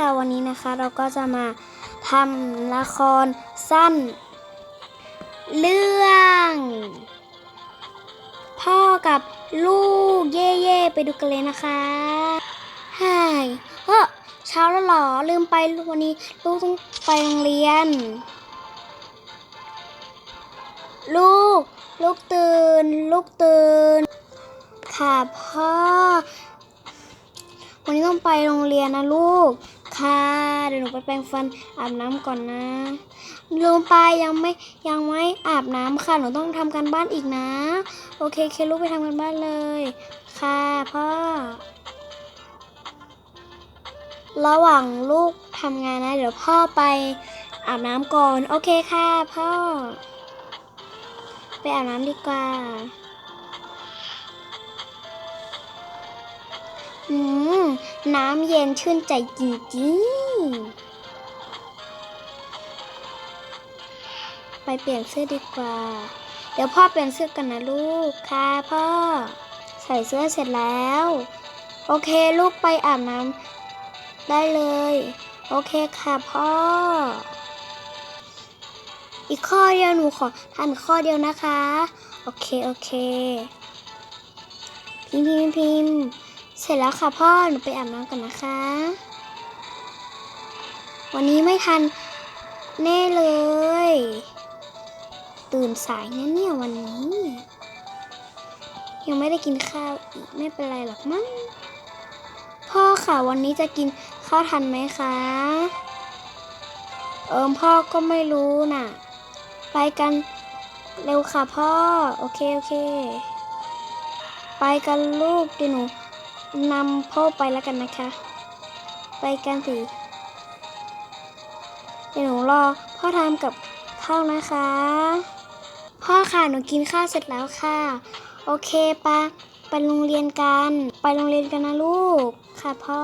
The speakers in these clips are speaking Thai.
ค่ะวันนี้นะคะเราก็จะมาทำละครสั้น เรื่อง พ่อกับลูกเย่ๆไปดูกันเลยนะคะไฮเฮ้อเช้าแล้วหรอลืมไปวันนี้ลูกต้องไปโรงเรียน ลูก ลูกตื่น ลูกตื่น ค่ะพ่อวันนี้ต้องไปโรงเรียนนะลูก ค่ะเดี๋ยวหนูไปแปรงฟันอาบน้ำก่อนนะลืมไปยังไม่ยังไม่อาบน้ำค่ะหนูต้องทำการบ้านอีกนะ โอเคเคลูกไปทำการบ้านเลย ค่ะพ่อระหว่างลูกทำงานนะ เดี๋ยวพ่อไปอาบน้ำก่อน โอเคค่ะพ่อ ไปอาบน้ำดีกว่า อืม น้ำเย็นชื่นใจจริงๆ ไปเปลี่ยนเสื้อดีกว่า เดี๋ยวพ่อเปลี่ยนเสื้อกันนะลูก ค่ะพ่อ ใส่เสื้อเสร็จแล้ว โอเคลูกไปอาบน้ำได้เลย โอเคค่ะพ่อ อีกข้อเดียวหนูขอทำอีกข้อเดียวนะคะ โอเค โอเค พิมพิมพิมพ เสร็จแล้วค่ะพ่อ หนูไปอาบน้ำก่อนนะคะ วันนี้ไม่ทันแน่เลย ตื่นสายนะเนี่ยวันนี้ ยังไม่ได้กินข้าวอีกไม่เป็นไรหรอกมั้ง พ่อค่ะวันนี้จะกินข้าวทันไหมคะ เอิมพ่อก็ไม่รู้น่ะ ไปกันเร็วค่ะพ่อ โอเค โอเค ไปกันลูกเดี๋ยวหนู นำพ่อไปแล้วกันนะคะ ไปกันสิเดี๋ยวหนูรอพ่อทำกับข้าวนะคะ พ่อค่ะหนูกินข้าวเสร็จแล้วค่ะ โอเคปะไปโรงเรียนกัน ไปโรงเรียนกันนะลูก ค่ะพ่อ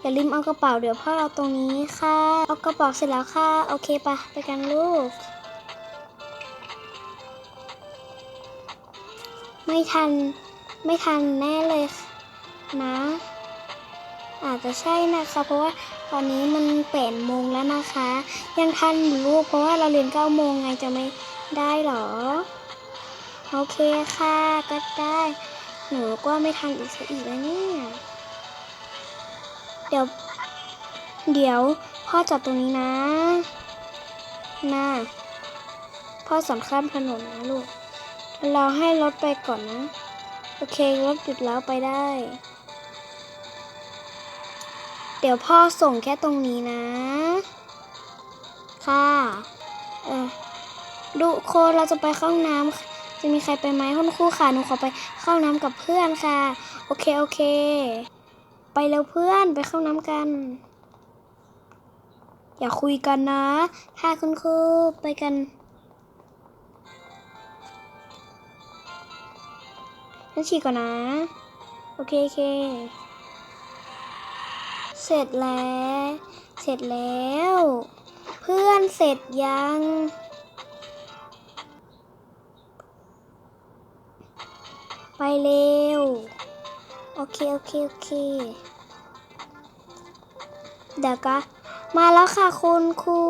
อย่าลืมเอากระเป๋าเดี๋ยวพ่อเราตรงนี้ค่ะ เอากระเป๋าเสร็จแล้วค่ะ โอเคปะไปกันลูก ไม่ทัน ไม่ทันแน่เลยค่ะ นะ อาจจะใช่นะคะ เพราะว่าตอนนี้มันแปดโมงแล้วนะคะ ยังทันอยู่ลูกเพราะว่าเราเรียนเก้าโมงไงจะไม่ได้หรอ โอเคค่ะก็ได้หนูก็ไม่ทันอีกสักอีกแล้วเนี่ยเดี๋ยว เดี๋ยวพ่อจอดตรงนี้นะนะพ่อสอนข้ามถนนนะลูก เราให้รถไปก่อนนะ โอเค รถหยุดแล้วไปได้ เดี๋ยวพ่อส่งแค่ตรงนี้นะ ค่ะเออดูโคนเราจะไปเข้าห้องน้ำจะมีใครไปไหมคุณครูค่ะหนูขอไปเข้าน้ำกับเพื่อนค่ะ โอเคโอเค ไปแล้วเพื่อนไปเข้าน้ำกัน อย่าคุยกันนะค่ะคุณครูไปกันนั่นฉี่ก่อนนะ โอเคโอเค เสร็จแล้ว เสร็จแล้ว เพื่อนเสร็จยัง ไปเร็ว โอเค โอเค โอเค เดี๋ยวก็มาแล้วค่ะคุณครู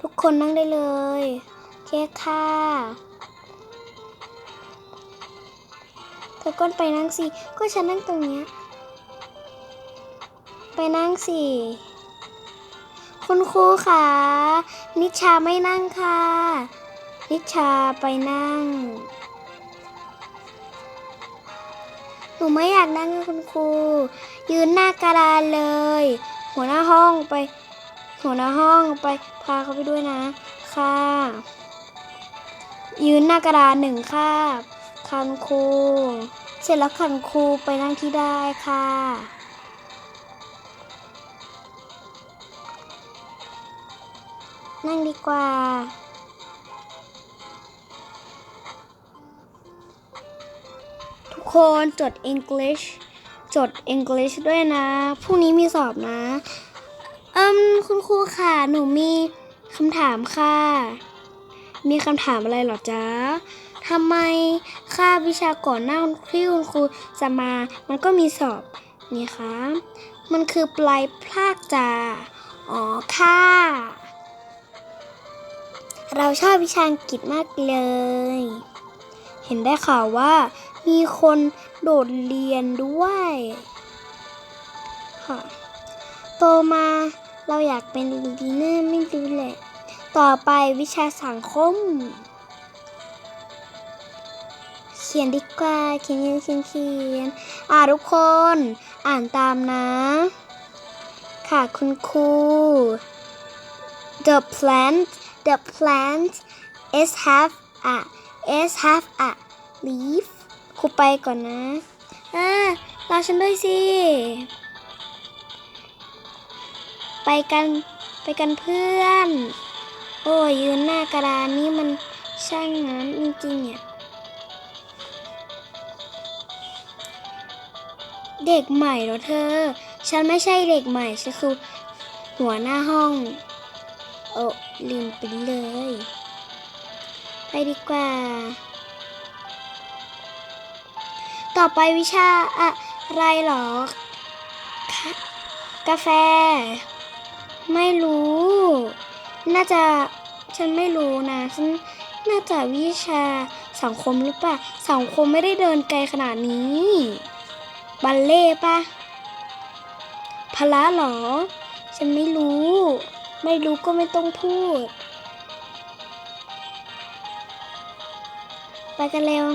ทุกคนนั่งได้เลยโอเคค่ะเธอก็ไปนั่งสิ ก็ฉันนั่งตรงเนี้ย นั่งสิคุณครูค่ะนิชาไม่นั่งค่ะ นิชาไปนั่ง หนูไม่อยากนั่งคุณครู ยืนหน้ากระดานเลย หัวหน้าห้องไป หัวหน้าห้องไปพาเขาไปด้วยนะ ค่ะ ยืนหน้ากระดานหนึ่งค่ะคันครู เสร็จแล้วคันครูไปนั่งที่ได้ค่ะ นั่งดีกว่า ทุกคนจด English จด English ด้วยนะ พรุ่งนี้มีสอบนะ เอิมคุณครูค่ะ หนูมีคำถามค่ะ มีคำถามอะไรหรอจ๊ะทำไมค่าวิชาก่อนหน้าที่คุณครูจะมา มันก็มีสอบนี่คะ มันคือปลายพรากจาอ๋อค่ะ เราชอบวิชาอังกฤษมากเลย เห็นได้ข่าวว่า มีคนโดดเรียนด้วยค่ะโตมาเราอยากเป็นดีเนอร์ไม่รู้แหละ ต่อไปวิชาสังคม เขียนดีกว่า เขียนเขียนเขียนเขียนอ่าทุกคนอ่านตามนะ ค่ะคุณครู The plant the plant is have a is have a leaf ครูไปก่อนนะ อ่ารอฉันด้วยสิ ไปกันไปกันเพื่อน โอ้ยยืนหน้ากระดานนี่มันช่างงานจริงๆเนี่ยเด็กใหม่เหรอเธอ ฉันไม่ใช่เด็กใหม่ฉันคือหัวหน้าห้อง โอ้ ลืมไปเลย ไปดีกว่า ต่อไปวิชาอะไรหรอคะกาแฟ ไม่รู้ น่าจะฉันไม่รู้นะ ฉันน่าจะวิชาสังคมหรือเปล่า สังคมไม่ได้เดินไกลขนาดนี้ บัลเล่ปะพละหรอ ฉันไม่รู้ ไม่รู้ก็ไม่ต้องพูด ไปกันเร็ว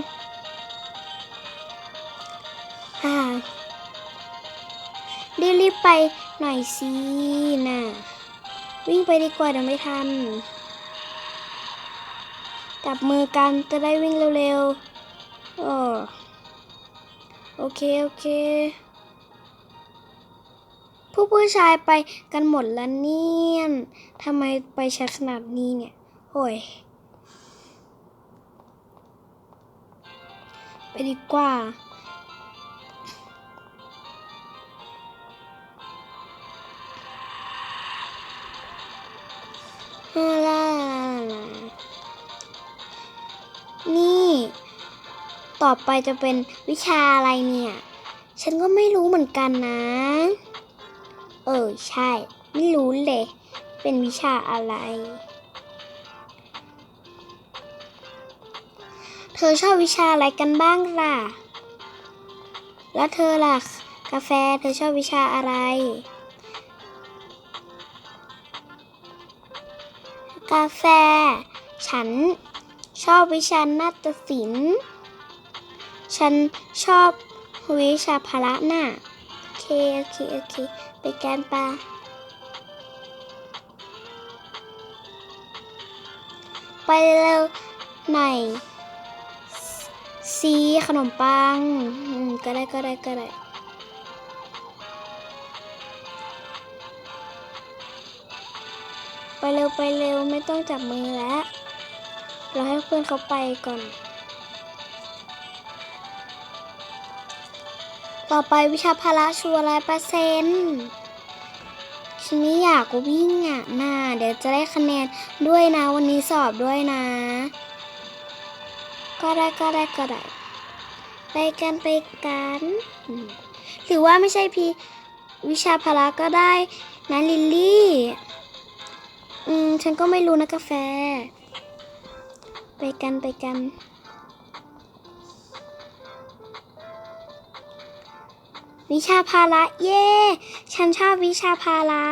อ่ารีบๆไปหน่อยสินะวิ่งไปดีกว่าเดี๋ยวไม่ทันจับมือกันจะได้วิ่งเร็วๆโอโอเค โอเค ผู้ผู้ชายไปกันหมดแล้วเนี่ยทำไมไปช้าขนาดนี้เนี่ย โอ้ย ไปดีกว่าลาลานี่ ต่อไปจะเป็นวิชาอะไรเนี่ย ฉันก็ไม่รู้เหมือนกันนะ เออ ใช่ ไม่รู้เลย เป็นวิชาอะไร เธอชอบวิชาอะไรกันบ้างล่ะ แล้วเธอล่ะ กาแฟเธอชอบวิชาอะไร กาแฟ ฉันชอบวิชานาฏศิลป์ ฉันชอบวิชาพละน่ะโอเค โอเค โอเค ไปกันปะไปเร็วหน่อยซีขนมปังก็ได้ก็ได้ก็ได้ไปเร็วไปเร็วไม่ต้องจับมือแล้ว เราให้เพื่อนเขาไปก่อน ต่อไปวิชาพละชัวร์ร้อยเปอร์เซ็นต์ ฉันไม่อยากวิ่งอะนาเดี๋ยวจะได้คะแนนด้วยนะวันนี้สอบด้วยนะ ก็ได้ก็ได้ก็ได้ไปกันไปกันหรือว่าไม่ใช่พีวิชาพละก็ได้นะลิลลี่ อืม ฉันก็ไม่รู้นะกาแฟ ไปกันไปกัน วิชาพาละเย่ฉันชอบวิชาพาละ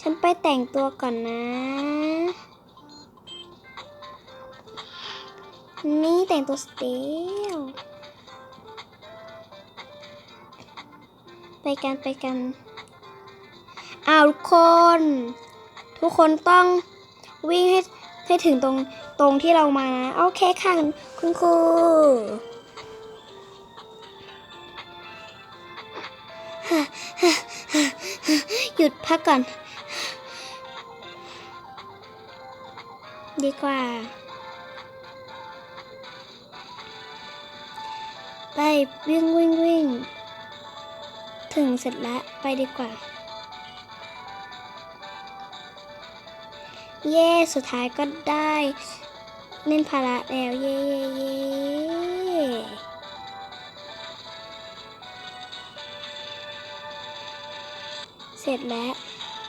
ฉันไปแต่งตัวก่อนนะ นี่แต่งตัวสเตลไปกันไปกันอ้าวทุกคน ทุกคนต้องวิ่งให้ให้ถึงตรงตรงที่เรามานะ โอเคค่ะ คุณครู หยุดพักก่อน ดีกว่า ไปวิ่งวิ่งวิ่ง ถึงเสร็จแล้ว ไปดีกว่า เย่สุดท้ายก็ได้เล่นภาระแล้ว เย่เย่เย่ เสร็จแล้ว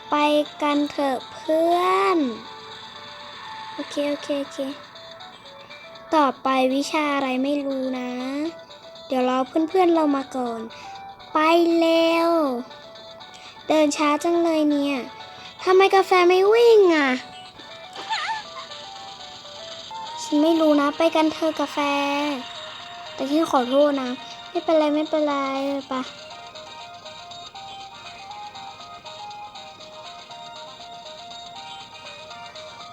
ไปกันเถอะเพื่อน โอเค โอเค โอเค ต่อไปวิชาอะไรไม่รู้นะ เดี๋ยวรอเพื่อนๆเรามาก่อน ไปเร็ว เดินช้าจังเลยเนี่ยทำไมกาแฟไม่วิ่งอะ ฉันไม่รู้นะ ไปกันเถอะกาแฟ แต่ฉันขอโทษนะ ไม่เป็นไร ไม่เป็นไรไป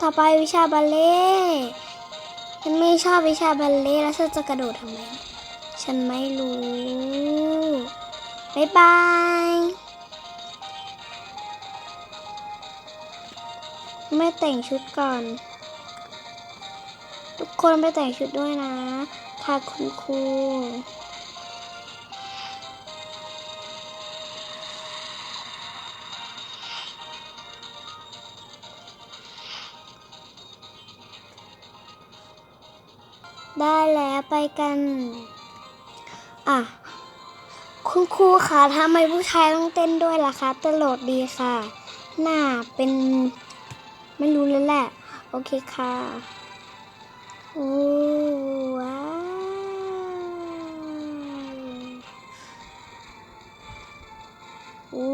ต่อไปวิชาบัลเล่ฉันไม่ชอบวิชาบัลเล่แล้วฉันจะกระโดดทำไม ฉันไม่รู้บ๊ายบายไม่แต่งชุดก่อน ทุกคนไปแต่งชุดด้วยนะค่ะคุณครู ได้แล้วไปกัน อะ คุณครูคะทำไมผู้ชายต้องเต้นด้วยล่ะคะตลกดีค่ะ หน้าเป็น ไม่รู้เลยแหละ โอเคค่ะโอ้ว้าวโอ้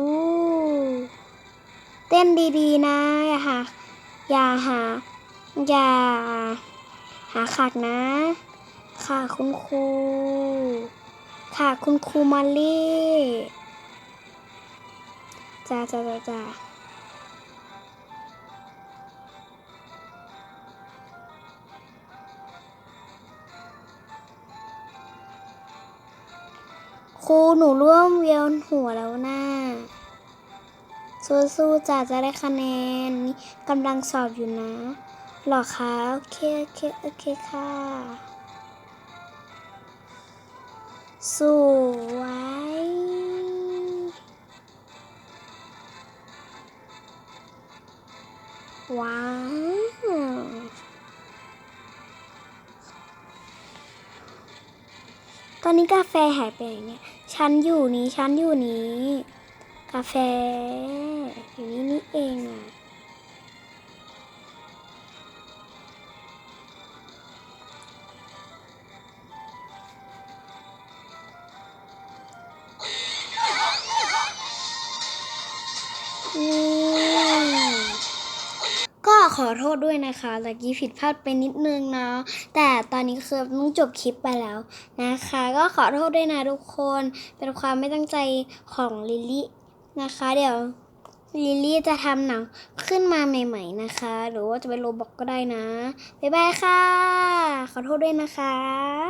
เต้นดีๆนะ อย่าหาอย่าหาอย่า หาขัดนะ ค่ะคุณครู ค่ะคุณครูมาลี่จ้าจ้าจ้าจ้าครูหนูร่วมเวียนหัวแล้วนะสู้ๆจ้าจะได้คะแนนกำลังสอบอยู่นะ หรอคะโอเคโอเคโอเคค่ะสวยว้าวตอนนี้กาแฟหายไปไหนเนี่ยฉันอยู่นี้ฉันอยู่นี้ กาแฟอยู่นี่นี่เองอะ ก็ขอโทษด้วยนะคะตะกี้ผิดพลาดไปนิดนึงเนาะ แต่ตอนนี้คือต้องจบคลิปไปแล้วนะคะ ก็ขอโทษด้วยนะทุกคน เป็นความไม่ตั้งใจของลิลลี่นะคะ เดี๋ยวลิลลี่จะทำหนังขึ้นมาใหม่ ๆนะคะ หรือว่าจะเป็นโรบอกก็ได้นะ บ๊ายบายค่ะ ขอโทษด้วยนะคะ